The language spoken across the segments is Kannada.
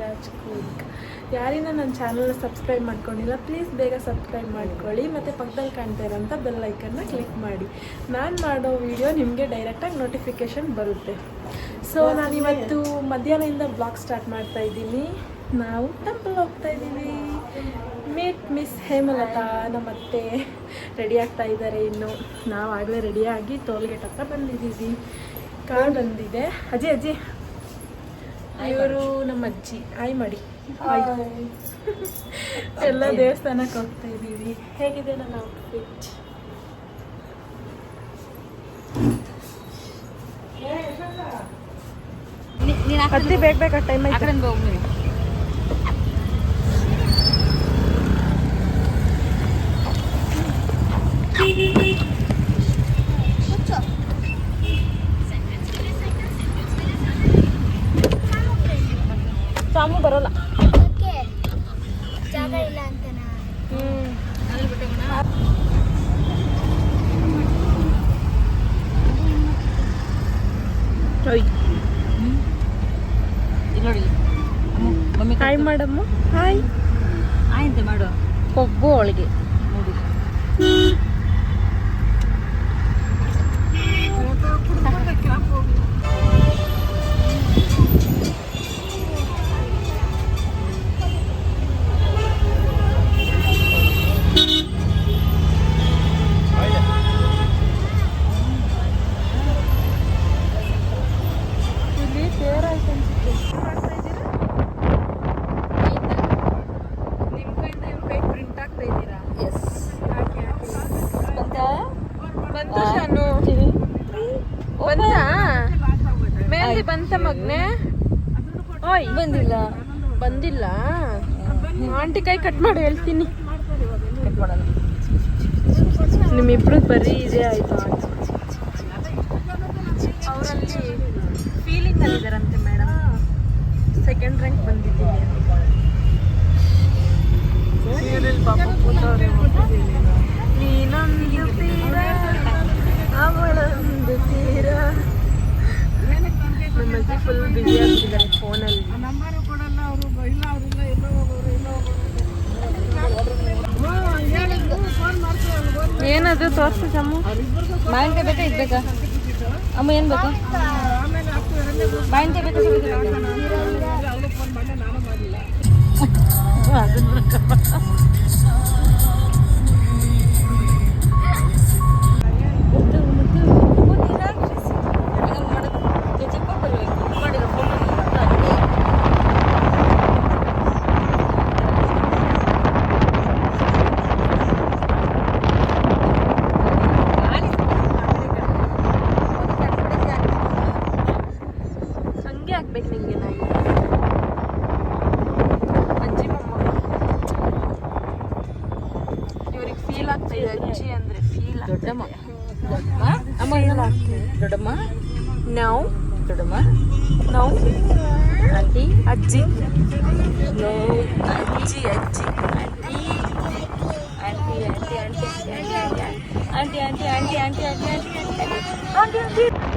ನಾನು ಪವಿರಾಜ್ ಕೂರ್ಗ್ ಯಾರಿನ ನನ್ನ ಚಾನಲ್ನ ಸಬ್ಸ್ಕ್ರೈಬ್ ಮಾಡ್ಕೊಂಡಿಲ್ಲ ಪ್ಲೀಸ್ ಬೇಗ ಸಬ್ಸ್ಕ್ರೈಬ್ ಮಾಡ್ಕೊಳ್ಳಿ. ಮತ್ತು ಪಕ್ಕದಲ್ಲಿ ಕಾಣ್ತಾ ಇರೋಂಥ ಬೆಲ್ ಐಕನ್ನ ಕ್ಲಿಕ್ ಮಾಡಿ. ನಾನು ಮಾಡೋ ವಿಡಿಯೋ ನಿಮಗೆ ಡೈರೆಕ್ಟಾಗಿ ನೋಟಿಫಿಕೇಷನ್ ಬರುತ್ತೆ. ಸೊ ನಾನಿವತ್ತು ಮಧ್ಯಾಹ್ನದಿಂದ ಬ್ಲಾಗ್ ಸ್ಟಾರ್ಟ್ ಮಾಡ್ತಾ ಇದ್ದೀನಿ. ನಾವು ಟೆಂಪಲ್ ಹೋಗ್ತಾ ಇದ್ದೀವಿ. ಮೀಟ್ ಮಿಸ್ ಹೇಮಲತಾ ನಮ್ಮ ಅತ್ತೆ ರೆಡಿ ಆಗ್ತಾ ಇದ್ದಾರೆ ಇನ್ನು. ನಾವು ಆಗಲೇ ರೆಡಿಯಾಗಿ ಟೋಲ್ಗೇಟ್ ಹತ್ರ ಬಂದಿದ್ದೀವಿ. ಕಾರ್ ಬಂದಿದೆ. ಅಜ್ಜಿ ಅಜ್ಜಿ ಇವರು ನಮ್ಮ ಅಜ್ಜಿ. ಆಯ್ ಮಾಡಿ. ಎಲ್ಲ ದೇವಸ್ಥಾನಕ್ಕೆ ಹೋಗ್ತಾ ಇದ್ದೀವಿ. ಹೇಗಿದೆ ನನ್ನ ಔಟ್ಫಿಟ್ ಅತ್ತಿ ಬೇಗ ಬೇಗ ಟೈಮ್ ಆಯ್ತು. ನೋಡಿ ಮಮ್ಮಿ ಹಾಯ್ ಮಾಡಮ್ಮ ಹಾಯ್ ಆಯ್ತು ಮಾಡು. ಕೊಬ್ಬು ಅವಳಿಗೆ. ನೋಡಿ. ಮೇಲ್ದಿ ಬಂತ ಮಗ್ನೆ? ಓಯ್. ಬಂದಿಲ್ಲ. ಬಂದಿಲ್ಲ? ಆಂಟಿ ಕೈ ಕಟ್ ಮಾಡಿ ಹೇಳ್ತೀನಿ. ನಿಮ್ಮಿಬ್ರು ಬರೀ ಇದೇ ಆಯ್ತು ಅವರಲ್ಲಿ ಫೀಲಿಂಗ್ ಅಲ್ಲಿದ್ದಾರಂತೆ ಮೇಡಮ್ ಸೆಕೆಂಡ್ ರ್ಯಾಂಕ್ ಬಂದಿದ್ದೀನಿ. ನೀನೊಂದು ಫುಲ್ ಬಿಸಿ ಆಗ್ತಿದ್ದಾರೆ ಫೋನಲ್ಲಿ. ಏನದು ತೋರ್ಸು ಚಮ್ಮು ಮಾವಿನಕಾಯಿ ಬೇಕಾ ಇದು ಬೇಕಾ? ಅಮ್ಮ ಏನು ಬೇಕಾ? ಮಾವಿನಕಾಯಿ ಬೇಕಾ? ಹಂಗ್ ಮಾಡೋದು. ನೀನ್ ಚಿಕ್ಕ ಬರ್ಬೇಕು. ಮಾಡಿರೋ photo ನ ಹಾಕಿ. ಹಂಗೆ ಹಾಕ್ಬೇಕು ನಿಂಗೆ ನಾಯಿ ಅಜ್ಜಿ ಮೊಮ್ಮಗ ಇವ್ರಿಗೆ ಫೀಲ್ ಆಗ್ತಾ ಇದೆ ಅಜ್ಜಿ ಅಂದ್ರೆ ಫೀಲ್ ದೊಡ್ಡಮ್ಮ ಆ? ಅಮ್ಮ ಏನಮ್ಮ ದೊಡ್ಡಮ್ಮ ನಾವು ದೊಡ್ಡಮ್ಮ ನಾವು ಆಂಟಿ ಅಜ್ಜಿ ನೋ ಅಜ್ಜಿ ಅಜ್ಜಿ aunty aunty aunty aunty aunty aunty aunty aunty aunty aunty aunty ತುಂಬಾ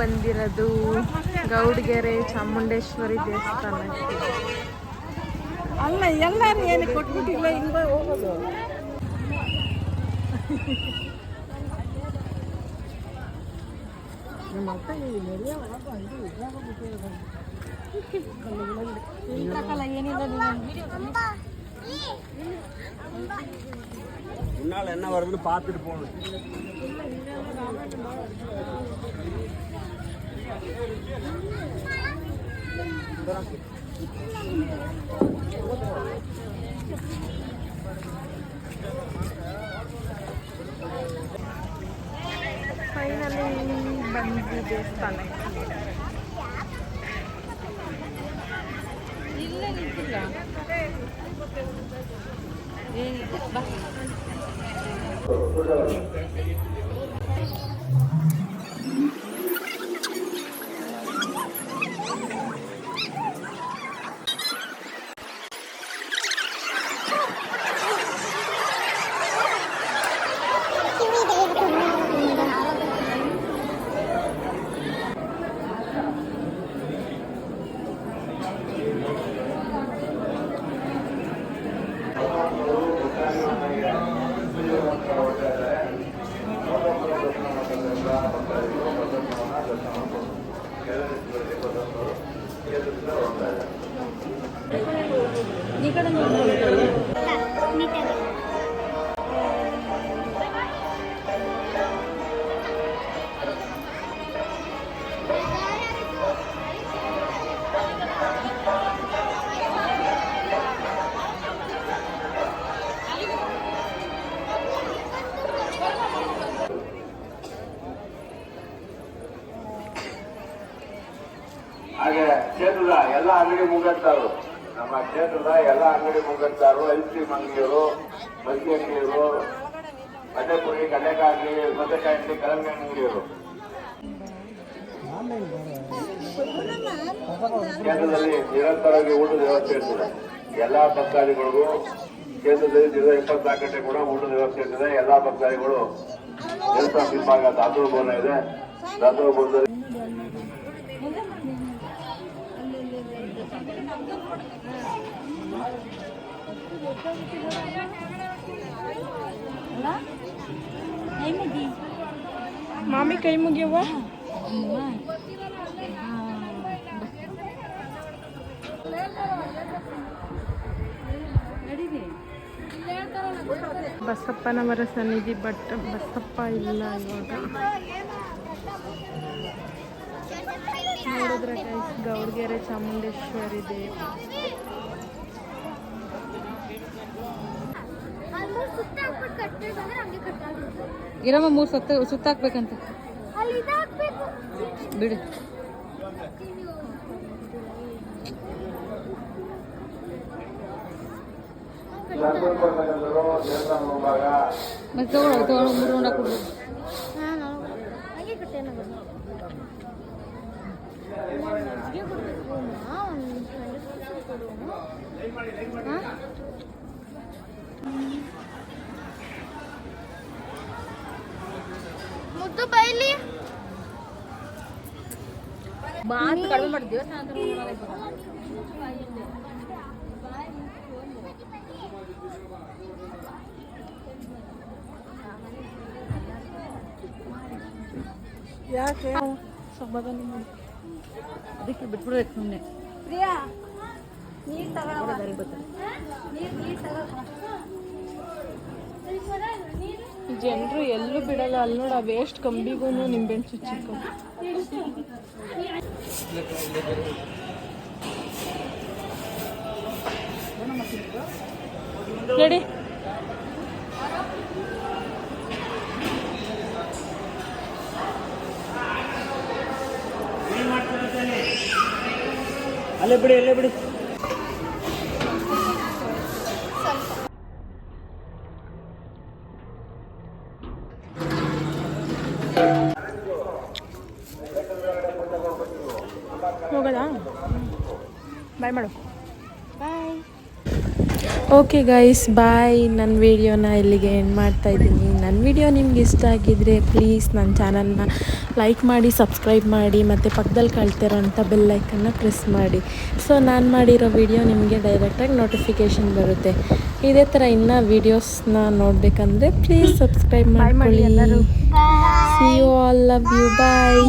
ಬಂದಿರೋದು ಗೌಡಗೆರೆ ಚಾಮುಂಡೇಶ್ವರಿ ದೇವಸ್ಥಾನ ಅಲ್ಲ ಎಲ್ಲರೂ ಏನು ಕೊಟ್ಬಿಟ್ಟಿಲ್ಲ ಹಿಂಗ ಹೋಗೋದು ನಮ್ಮ ಅಕ್ಕ ಈ முன்னால் என்ன வருதுன்னு பார்த்துட்டு போகணும் ಫೈನಲಿ ಬಂದ್ವಿ ದೇವಸ್ಥಾನಕ್ಕೆ ಇಲ್ಲ ನಿಂತಿಲ್ಲ ಏನಿಲ್ಲ ಎಲ್ಲ ಅಂಗಡಿ ಮುಂಗಟ್ಟಾರು ನಮ್ಮ ಕ್ಷೇತ್ರದ ಎಲ್ಲ ಅಂಗಡಿ ಮುಂಗಟ್ಟಾರು ಐಸ್ ಮಂಗಿಯರು ಅಂಗಡಿಯವರು ಅಂಗಡಿಯರು ಕಡ್ಲೆಪುರಿ ಕಡ್ಲೆಕಾಯಿ ಅಂಗಡಿ ಸೌತೆಕಾಯಿ ಅಂಗಡಿ ಅಂಗಡಿಯರು ಕೇಂದ್ರದಲ್ಲಿ ನಿರಂತರವಾಗಿ ಊಟದ ವ್ಯವಸ್ಥೆ ಇರ್ತದೆ. ಎಲ್ಲಾ ಭಕ್ತಾದಿಗಳಿಗೂ ಕೇಂದ್ರದಲ್ಲಿ ದಿನ ಇಪ್ಪತ್ನಾಲ್ಕು ಗಂಟೆ ಕೂಡ ಊಟದ ವ್ಯವಸ್ಥೆ ಇರ್ತದೆ. ಎಲ್ಲಾ ಭಕ್ತಾದಿಗಳು ಎಲ್ಲ ಹಿಂಭಾಗ ದಾಸೋಹ ಭವನ ಇದೆ. ದಾಸೋಹ ಭವನದಲ್ಲಿ ಅಲ್ಲ ಏನಿದಿ ಮಾಮಿ ಕೈ ಮುಗಿಯವ್ವ? ಬಸಪ್ಪನವರ ಸನ್ನಿಧಿ ಬಟ್ ಬಸಪ್ಪ ಇಲ್ಲ ಇವಾಗ. ನೋಡಿದ್ರೆ ಗೈಸ್ ಗೌಡ್ಗೆರೆ ಚಾಮುಂಡೇಶ್ವರಿ ಸುತ್ತ ಕಟ್ಟಾಗುತ್ತೆ ಇರಮ್ಮ, ಮೂರು ಸತ್ತ, ಸುತ್ತಾಕ್ಬೇಕಂತ. ಅಲ್ಲಿ ಬಿಡಿ. ಮತ್ತೆ ತಗೊಳ್ಳೋ ತಗೊಳ್ಳೋ, ಮೂರು ರೌಂಡ ಕೊಡು ಮುದ್ದು ಬೈಲಿ ಮಾತು ಕಡಿಮೆ ಮಾಡಿ ದೇವಸ್ಥಾನ ಹತ್ರ ಹೋಗೋಣ. ಯಾಕೆ ಸಮಾಧಾನ ಮಾಡಿ ಅದಕ್ಕೆ ಬಿಟ್ಬಿಡ್ಬೇಕು ಸುಮ್ಮನೆ ಪ್ರಿಯಾ ನೀರು ಜನರು ಎಲ್ಲೂ ಬಿಡಲ್ಲ. ಅಲ್ಲಿ ನೋಡ ವೇಸ್ಟ್ ಕಂಬಿಗೂ ನಿಂಬೆಹಣ್ಣು ಚುಚ್ಚಿಕ್ಕು ನಡಿ ಅಲ್ಲೇ ಬಿಡಿ ಅಲ್ಲೇ ಬಿಡಿ. ಹೋಗೋದಾ ಬಾಯ್ ಮಾಡು. ಬಾಯ್ ಓಕೆ ಗೈಸ್ ಬಾಯ್ ನನ್ನ ವಿಡಿಯೋನ ಇಲ್ಲಿಗೆ ಎಂಡ್ ಮಾಡ್ತಾ ಇದ್ದೀನಿ. ನನ್ನ ವಿಡಿಯೋ ನಿಮ್ಗೆ ಇಷ್ಟ ಆಗಿದ್ರೆ ಪ್ಲೀಸ್ ನನ್ನ ಚಾನಲ್ನ ಲೈಕ್ ಮಾಡಿ ಸಬ್ಸ್ಕ್ರೈಬ್ ಮಾಡಿ ಮತ್ತು ಪಕ್ಕದಲ್ಲಿ ಕಳ್ತಿರೋಂಥ ಬೆಲ್ಲೈಕನ್ನ ಪ್ರೆಸ್ ಮಾಡಿ. ಸೊ ನಾನು ಮಾಡಿರೋ ವಿಡಿಯೋ ನಿಮಗೆ ಡೈರೆಕ್ಟಾಗಿ ನೋಟಿಫಿಕೇಷನ್ ಬರುತ್ತೆ. ಇದೇ ಥರ ಇನ್ನೂ ವೀಡಿಯೋಸ್ನ ನೋಡಬೇಕಂದ್ರೆ ಪ್ಲೀಸ್ ಸಬ್ಸ್ಕ್ರೈಬ್ ಮಾಡಿ ಎಲ್ಲರೂ. See you all love you bye